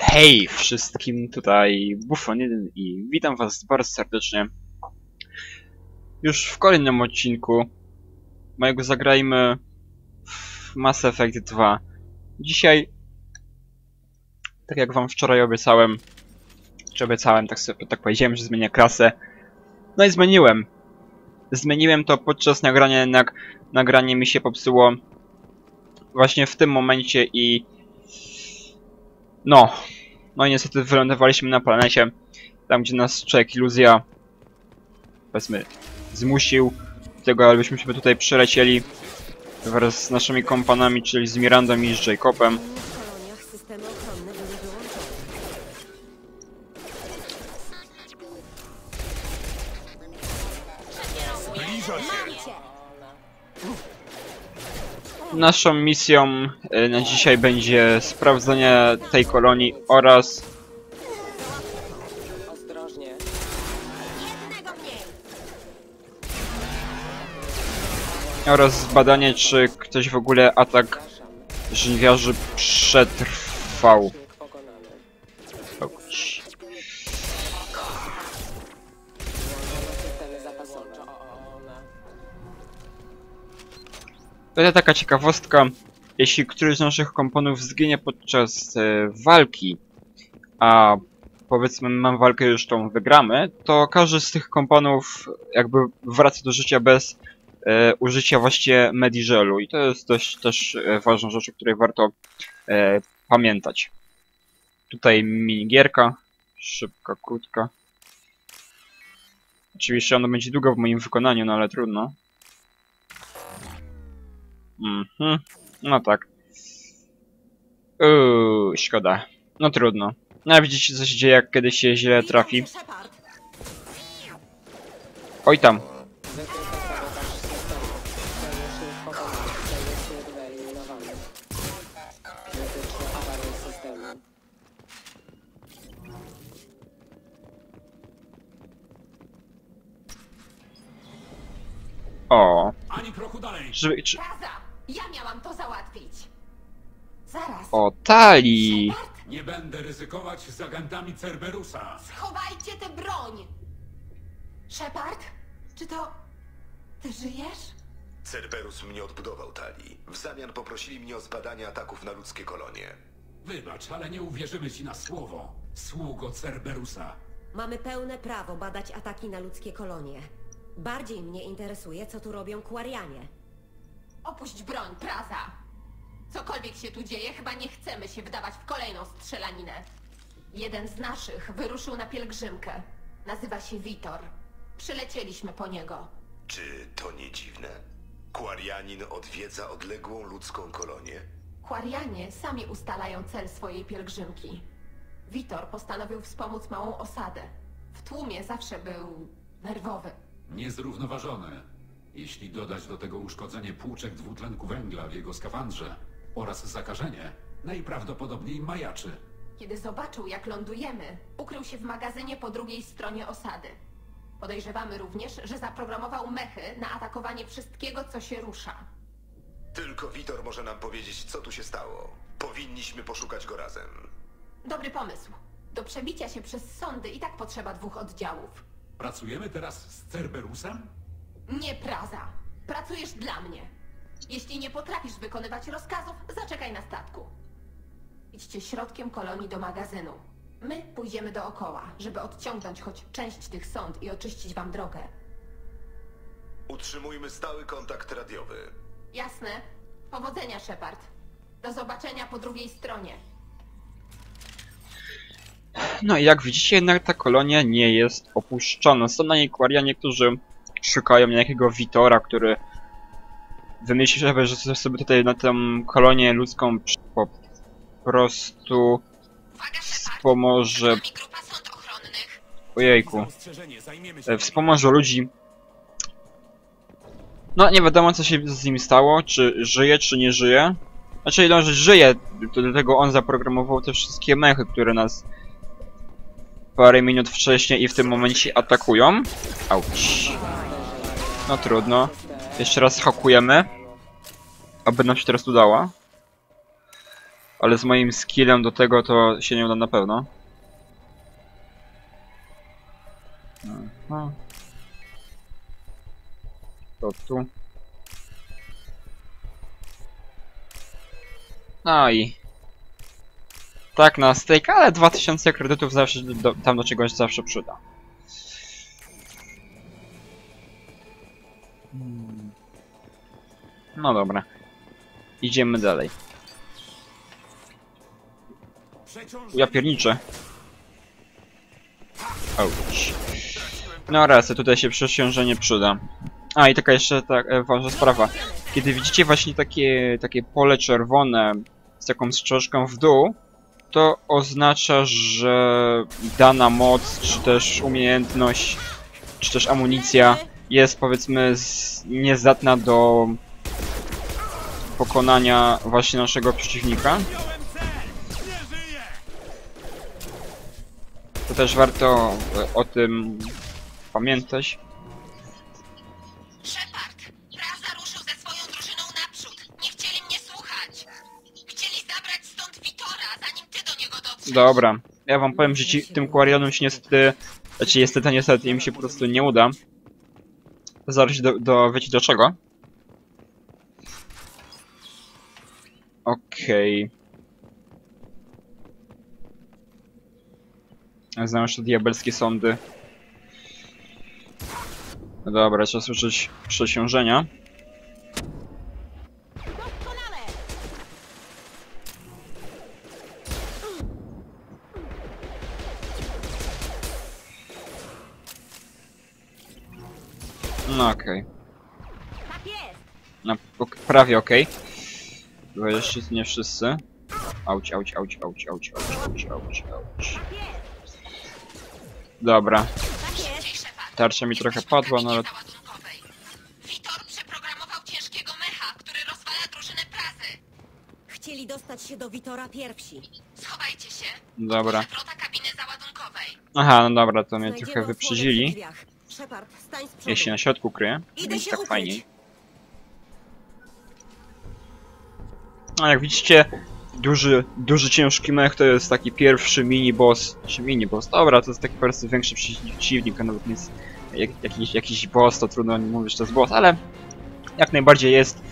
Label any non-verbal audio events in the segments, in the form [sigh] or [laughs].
Hej wszystkim, tutaj Buffon1 i witam was bardzo serdecznie już w kolejnym odcinku mojego Zagrajmy w Mass Effect 2. Dzisiaj, tak jak wam wczoraj obiecałem, czy obiecałem, tak sobie tak powiedziałem, że zmienię klasę. No i zmieniłem. Zmieniłem to podczas nagrania, jednak nagranie mi się popsuło właśnie w tym momencie i no, no i niestety wylądowaliśmy na planecie, tam gdzie nas człowiek iluzja, powiedzmy, zmusił do tego, abyśmy się tutaj przylecieli wraz z naszymi kompanami, czyli z Mirandą i z Jacobem. Naszą misją e, na dzisiaj będzie sprawdzenie tej kolonii oraz Ostrożnie. oraz zbadanie, czy ktoś w ogóle atak żniwiarzy przetrwał. Silnik To taka ciekawostka. Jeśli któryś z naszych komponów zginie podczas e, walki, a powiedzmy mam walkę już tą wygramy, to każdy z tych komponów jakby wraca do życia bez e, użycia właśnie mediżelu. I to jest dość też e, ważna rzecz, o której warto e, pamiętać. Tutaj minigierka. Szybka, krótka. Oczywiście ona będzie długa w moim wykonaniu, no ale trudno. Mhm. No tak. Uuu, szkoda. No trudno. No a widzicie co się dzieje jak kiedyś się źle trafi. Oj tam. O. Ani kroku dalej! Żeby, czy! Ja miałam to załatwić! Zaraz! o, Tali. Shepard, Nie będę ryzykować z agentami Cerberusa. schowajcie tę broń! Shepard, czy to... Ty żyjesz? Cerberus mnie odbudował Tali. W zamian poprosili mnie o zbadanie ataków na ludzkie kolonie. Wybacz, ale nie uwierzymy ci na słowo. Sługo Cerberusa. Mamy pełne prawo badać ataki na ludzkie kolonie. Bardziej mnie interesuje, co tu robią Kwarianie. Opuść broń, Praza! Cokolwiek się tu dzieje, chyba nie chcemy się wdawać w kolejną strzelaninę. Jeden z naszych wyruszył na pielgrzymkę. Nazywa się Witor. Przylecieliśmy po niego. Czy to nie dziwne? Kwarianin odwiedza odległą ludzką kolonię? Kwarianie sami ustalają cel swojej pielgrzymki. Witor postanowił wspomóc małą osadę. W tłumie zawsze był nerwowy. Niezrównoważone. Jeśli dodać do tego uszkodzenie płuczek dwutlenku węgla w jego skafandrze oraz zakażenie, najprawdopodobniej majaczy. Kiedy zobaczył, jak lądujemy, ukrył się w magazynie po drugiej stronie osady. Podejrzewamy również, że zaprogramował mechy na atakowanie wszystkiego, co się rusza. Tylko Witor może nam powiedzieć, co tu się stało. Powinniśmy poszukać go razem. Dobry pomysł. Do przebicia się przez sądy i tak potrzeba dwóch oddziałów. Pracujemy teraz z Cerberusem? Nie praza. Pracujesz dla mnie. Jeśli nie potrafisz wykonywać rozkazów, zaczekaj na statku. Idźcie środkiem kolonii do magazynu. My pójdziemy dookoła, żeby odciągnąć choć część tych sąd i oczyścić wam drogę. Utrzymujmy stały kontakt radiowy. Jasne? Powodzenia, Shepard. Do zobaczenia po drugiej stronie. No i jak widzicie, jednak ta kolonia nie jest opuszczona. Są na niej kwarianie, którzy szukają jakiego Witora, który wymyślił sobie, że sobie tutaj na tę kolonię ludzką po prostu wspomoże... Ojejku. E, Wspomoże ludzi. No, nie wiadomo co się z nim stało, czy żyje, czy nie żyje. Znaczy, no, że żyje, to dlatego on zaprogramował te wszystkie mechy, które nas parę minut wcześniej i w tym momencie atakują. Auć. No trudno. Jeszcze raz hakujemy. Aby nam się teraz udało. Ale z moim skillem do tego to się nie uda na pewno. Aha. To tu. No i... Tak na stake, ale 2000 kredytów zawsze do, tam do czegoś zawsze przyda. No dobra. Idziemy dalej. Ja pierniczę. Auć. No raz, tutaj się przeciążenie przyda. A i taka jeszcze e, ważna sprawa. Kiedy widzicie właśnie takie, takie pole czerwone z taką strzałeczką w dół, to oznacza, że dana moc, czy też umiejętność, czy też amunicja jest powiedzmy z, niezdatna do pokonania właśnie naszego przeciwnika. To też warto e, o tym pamiętać. Dobra, ja wam powiem, że ci, tym Quarionom się niestety, znaczy niestety, niestety im się po prostu nie uda. Zaraz do, do, wiecie do czego? Okej. Znam jeszcze diabelskie sądy. No dobra, trzeba słyszeć przeciążenia. No okej. No, ok- prawie okej. Okay. jeszcze nie wszyscy. Auć, auć, auć, auć, auć, auć, auć, auć, auć. Tak! Dobra, Tak tarcza mi trochę padła, no ale... Witor przeprogramował ciężkiego mecha, który rozwala drużynę prazy. Chcieli dostać się do Witora pierwsi. Schowajcie się. Dobra. Wrota kabiny załadunkowej. Aha, no dobra, to mnie trochę wyprzedzili. Shepard, stań z przodu. Ja się na środku kryję. Idę się tak ukryć. fajniej. A jak widzicie, duży, duży ciężki mech to jest taki pierwszy mini boss, czy mini boss, dobra, to jest taki po prostu większy przeciwnik, a nawet nie jest jak, jakiś, jakiś boss, to trudno mówić, że to jest boss, ale jak najbardziej jest,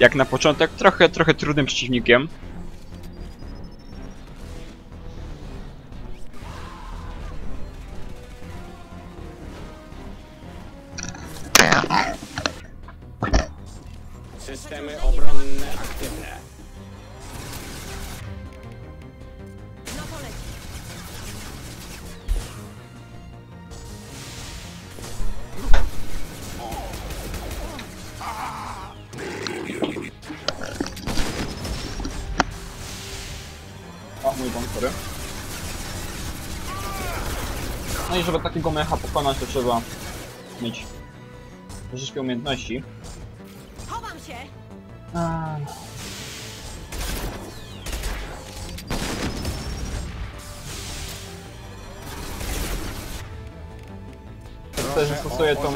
jak na początek, trochę, trochę trudnym przeciwnikiem. Systemy obronne aktywne. No to leci. O, mój błąd, sorry. No i żeby takiego mecha pokonać, to trzeba mieć troszeczkę umiejętności. Chowam się! To też stosuję tą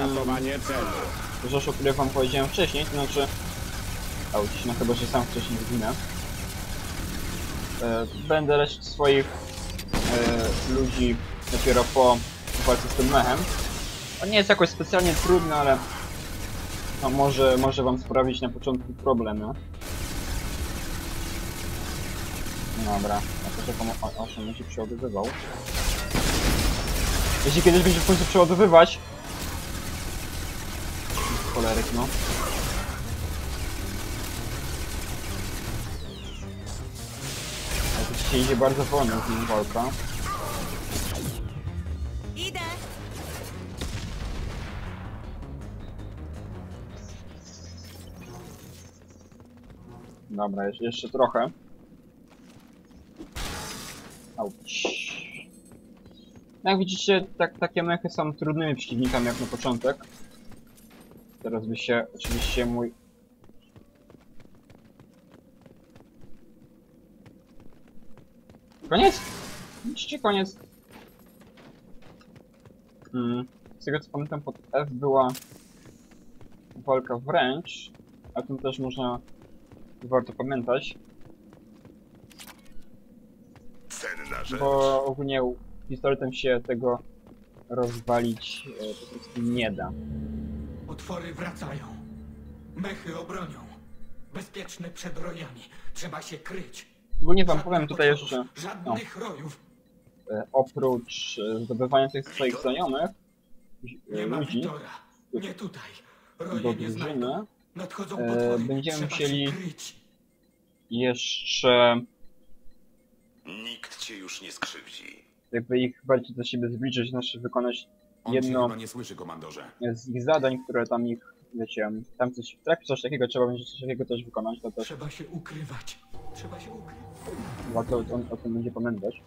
rzecz, o której wam powiedziałem wcześniej, to znaczy... Auć, no chyba, że sam wcześniej zginę. E, Będę leczyć swoich e, ludzi dopiero po walce z tym mechem. On nie jest jakoś specjalnie trudny, ale no, może, może wam sprawić na początku problemy. Dobra, a to czekam, aż on się przeładowywał. Jeśli kiedyś będzie w końcu przeładowywać... Choleryk, no. Ale to dzisiaj idzie bardzo wolno z nim walka. Dobra, jeszcze, trochę. Auć. Jak widzicie, tak, takie mechy są trudnymi przeciwnikami jak na początek. Teraz by się oczywiście mój... Koniec? Widzicie, koniec. Mm. Z tego co pamiętam pod F była walka wręcz, a tym też można warto pamiętać. Rzecz. bo ogólnie pistoletem się tego rozwalić e, po prostu nie da. Potwory wracają. Mechy obronią. Bezpieczne przed rojami. Trzeba się kryć. Ogólnie wam powiem tutaj jeszcze, no, Żadnych rojów. e, oprócz e, zdobywania tych swoich znajomych, e, Nie ma ludzi Witora. Nie tutaj. do Roje nie drużyny, znajdą. Nadchodzą e, potwory. będziemy Trzeba musieli- jeszcze Nikt cię już nie skrzywdzi. jakby ich bardziej do siebie zbliżyć, znaczy wykonać On Jedno- chyba nie słyszy, komandorze. z ich zadań, które tam ich, wiecie, tam coś w trakcie coś takiego trzeba będzie coś takiego też wykonać, to też Trzeba się ukrywać. Trzeba się ukrywać. warto o, o tym będzie pamiętać.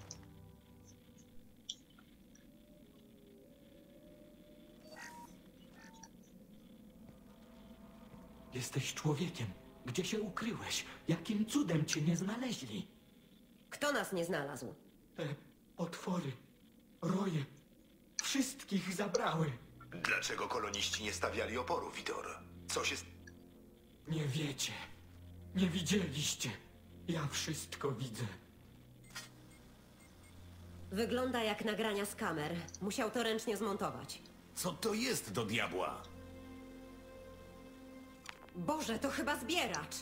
Jesteś człowiekiem. Gdzie się ukryłeś? Jakim cudem cię nie znaleźli? Kto nas nie znalazł? Te potwory. Roje. Wszystkich zabrały. Dlaczego koloniści nie stawiali oporu, Witor? Co się... Nie wiecie. Nie widzieliście. Ja wszystko widzę. Wygląda jak nagrania z kamer. Musiał to ręcznie zmontować. Co to jest do diabła? Boże, to chyba zbieracz!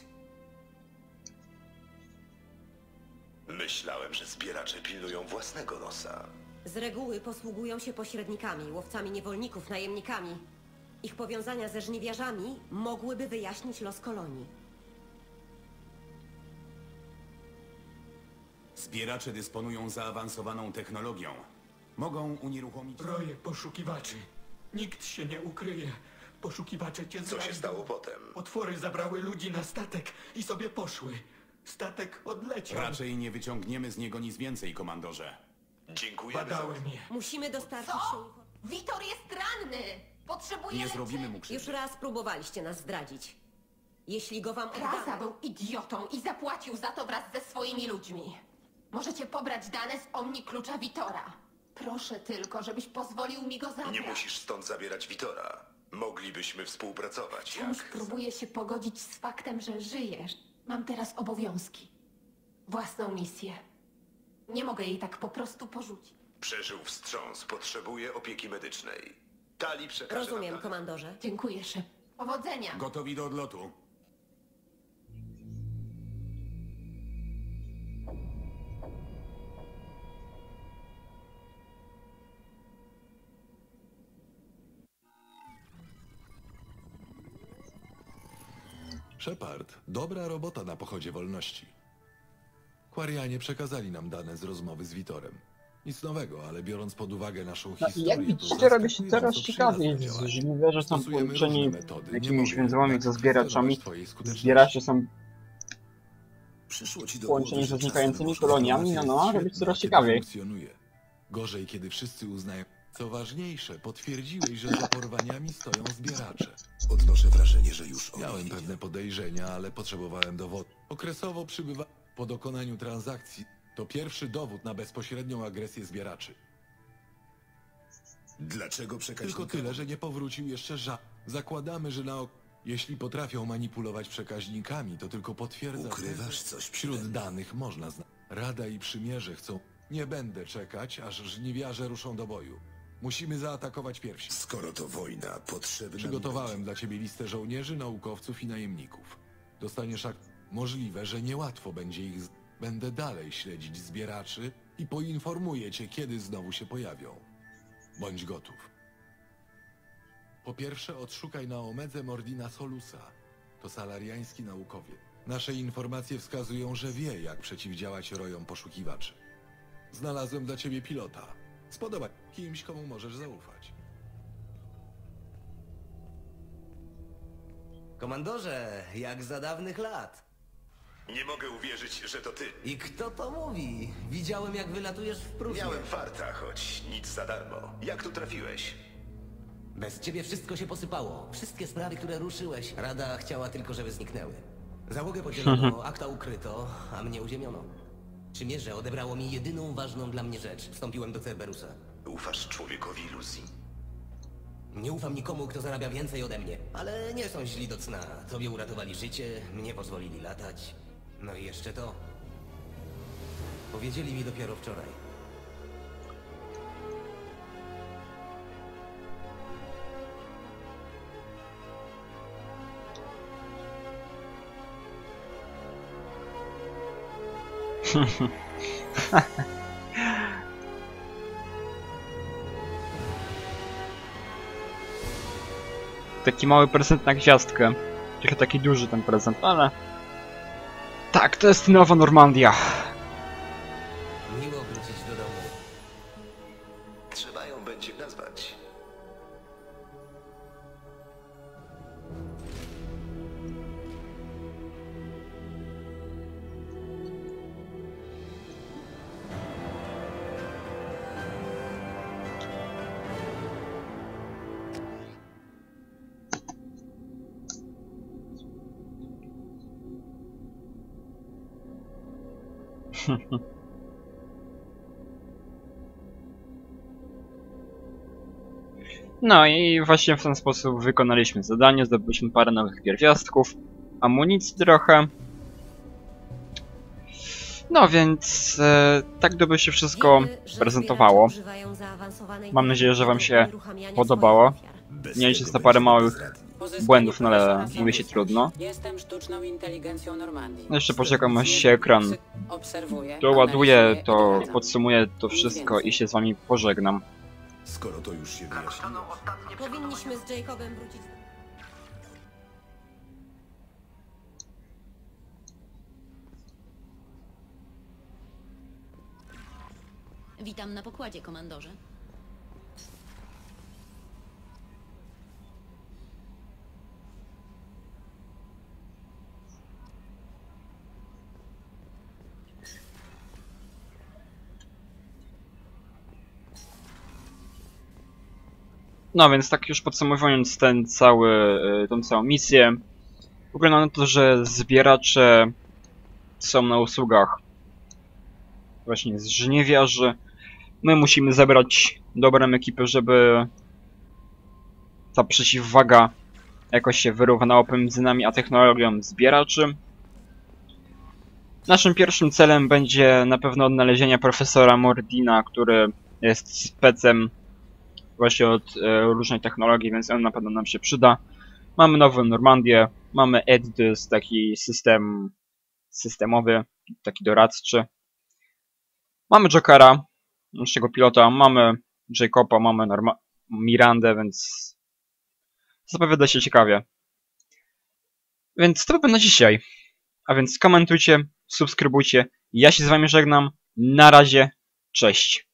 Myślałem, że zbieracze pilnują własnego nosa. Z reguły posługują się pośrednikami, łowcami niewolników, najemnikami. Ich powiązania ze żniwiarzami mogłyby wyjaśnić los kolonii. Zbieracze dysponują zaawansowaną technologią. Mogą unieruchomić... Roje poszukiwaczy. Nikt się nie ukryje. Poszukiwacze cię Co się stało potem? Potwory zabrały ludzi na statek i sobie poszły. Statek odleciał. Raczej nie wyciągniemy z niego nic więcej, komandorze. Dziękujemy. Badałem je. Musimy dostarczyć się Co? Witor jest ranny! Potrzebuje Nie zrobimy mu Już krzywdy. raz próbowaliście nas zdradzić. Jeśli go wam Raza oddamy... był idiotą i zapłacił za to wraz ze swoimi ludźmi. Możecie pobrać dane z Omni Klucza Witora. Proszę tylko, żebyś pozwolił mi go zabrać. Nie musisz stąd zabierać Witora. Moglibyśmy współpracować, Wciąż jak... próbuję się pogodzić z faktem, że żyjesz. Mam teraz obowiązki. Własną misję. Nie mogę jej tak po prostu porzucić. Przeżył wstrząs, potrzebuje opieki medycznej. Tali przekaże nam Rozumiem, dane. komandorze. Dziękuję, szef. Powodzenia! Gotowi do odlotu. Shepard, dobra robota na pochodzie wolności. Kwarianie przekazali nam dane z rozmowy z Witorem. Nic nowego, ale biorąc pod uwagę naszą No historię, jak widzicie, robi się coraz ciekawiej. działanie. Żniwiarze są połączeni metody, jakimiś węzłami jednak ze zbieraczami. Zbieracze są połączeni ze że znikającymi koloniami, no no, robi się coraz ciekawiej. Gorzej, kiedy wszyscy uznają. Co ważniejsze, potwierdziłeś, że za porwaniami stoją zbieracze. Odnoszę wrażenie, że już Miałem pewne podejrzenia, ale potrzebowałem dowodu. Okresowo przybywa po dokonaniu transakcji. To pierwszy dowód na bezpośrednią agresję zbieraczy. Dlaczego? Tylko tyle, że nie powrócił jeszcze ża. Zakładamy, że na ok- jeśli potrafią manipulować przekaźnikami, to tylko potwierdza. Ukrywasz coś przede Wśród mną. danych można znaleźć. Rada i przymierze chcą. Nie będę czekać, aż żniwiarze ruszą do boju. Musimy zaatakować pierwsi. Skoro to wojna, potrzebna Przygotowałem dla ciebie listę żołnierzy, naukowców i najemników. Dostaniesz ak... Możliwe, że niełatwo będzie ich... z- Będę dalej śledzić zbieraczy i poinformuję cię, kiedy znowu się pojawią. Bądź gotów. Po pierwsze, odszukaj na Omedze Mordina Solusa. To salariański naukowiec. Nasze informacje wskazują, że wie, jak przeciwdziałać rojom poszukiwaczy. Znalazłem dla ciebie pilota. Spodoba kimś, komu możesz zaufać. Komandorze, jak za dawnych lat. Nie mogę uwierzyć, że to ty. I kto to mówi? Widziałem, jak wylatujesz w próżnię. Miałem farta, choć nic za darmo. Jak tu trafiłeś? Bez ciebie wszystko się posypało. Wszystkie sprawy, które ruszyłeś, Rada chciała tylko, żeby zniknęły. Załogę podzielono, [laughs] akta ukryto, a mnie uziemiono. Przymierze odebrało mi jedyną ważną dla mnie rzecz. Wstąpiłem do Cerberusa. Ufasz człowiekowi iluzji? Nie ufam nikomu, kto zarabia więcej ode mnie. Ale nie są źli do cna. Tobie uratowali życie, mnie pozwolili latać. No i jeszcze to. Powiedzieli mi dopiero wczoraj. [laughs] Taki mały prezent na gwiazdkę. Trochę taki duży ten prezent, ale... Tak, to jest Nowa Normandia. Miło wrócić do domu. Trzeba ją będzie nazwać. [laughs] No i właśnie w ten sposób wykonaliśmy zadanie, zdobyliśmy parę nowych pierwiastków, amunicji trochę. No więc e, tak gdyby się wszystko prezentowało. Mam nadzieję, że wam się podobało. jest na parę małych. Błędów, no ale mówi się trudno. Jestem sztuczną inteligencją Normandii. Jeszcze poczekam aż się ekran doładuje, to podsumuję to wszystko i się z wami pożegnam. Skoro to już się wyjaśniło, Powinniśmy z Jacobem wrócić. Witam na pokładzie, komandorze. No więc tak już podsumowując ten cały, y, tą całą misję, wygląda na to, że zbieracze są na usługach właśnie z żniwiarzy. My musimy zebrać dobrą ekipę, żeby ta przeciwwaga jakoś się wyrównała pomiędzy nami a technologią zbieraczy. Naszym pierwszym celem będzie na pewno odnalezienie profesora Mordina, który jest specem właśnie od e, różnej technologii, więc on na pewno nam się przyda. Mamy nową Normandię, mamy ED, to jest taki system systemowy, taki doradczy. Mamy Jokera, naszego pilota, mamy Jacoba, mamy Norma Mirandę, więc zapowiada się ciekawie. Więc to by na dzisiaj. A więc komentujcie, subskrybujcie. Ja się z wami żegnam. Na razie, cześć.